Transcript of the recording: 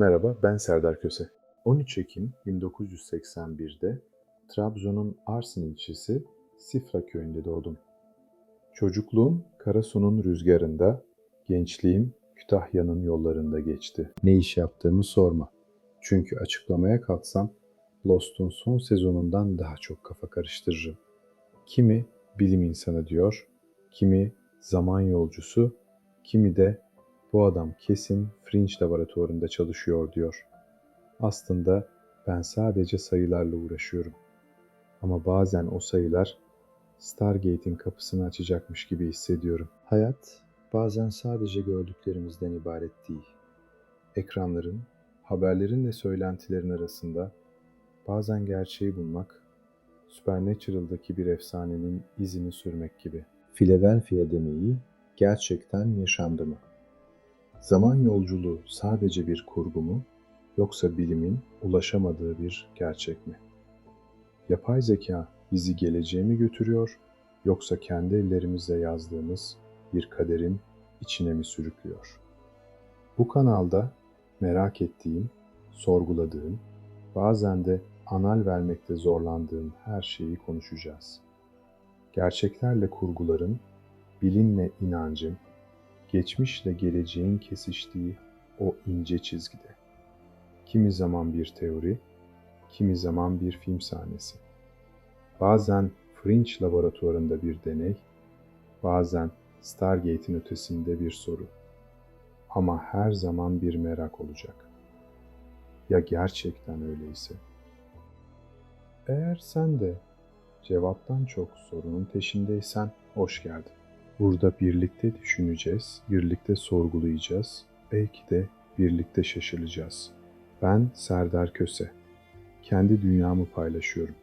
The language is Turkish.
Merhaba, ben Serdar Köse. 13 Ekim 1981'de Trabzon'un Arsın ilçesi Sifra köyünde doğdum. Çocukluğum Karasu'nun rüzgarında, gençliğim Kütahya'nın yollarında geçti. Ne iş yaptığımı sorma. Çünkü açıklamaya kalksam Lost'un son sezonundan daha çok kafa karıştırırım. Kimi bilim insanı diyor, kimi zaman yolcusu, kimi de bu adam kesin Fringe laboratuvarında çalışıyor diyor. Aslında ben sadece sayılarla uğraşıyorum. Ama bazen o sayılar Stargate'in kapısını açacakmış gibi hissediyorum. Hayat bazen sadece gördüklerimizden ibaret değil. Ekranların, haberlerin ve söylentilerin arasında bazen gerçeği bulmak, Supernatural'daki bir efsanenin izini sürmek gibi. Philadelphia demeyi gerçekten yaşandı mı? Zaman yolculuğu sadece bir kurgu mu yoksa bilimin ulaşamadığı bir gerçek mi? Yapay zeka bizi geleceğe mi götürüyor yoksa kendi ellerimizle yazdığımız bir kaderin içine mi sürüklüyor? Bu kanalda merak ettiğim, sorguladığım, bazen de anal vermekte zorlandığım her şeyi konuşacağız. Gerçeklerle kurguların, bilimle inancın, geçmişle geleceğin kesiştiği o ince çizgide. Kimi zaman bir teori, kimi zaman bir film sahnesi. Bazen Fringe laboratuvarında bir deney, bazen Stargate'in ötesinde bir soru. Ama her zaman bir merak olacak. Ya gerçekten öyleyse? Eğer sen de cevaptan çok sorunun peşindeysen hoş geldin. Burada birlikte düşüneceğiz, birlikte sorgulayacağız, belki de birlikte şaşıracağız. Ben Serdar Köse. Kendi dünyamı paylaşıyorum.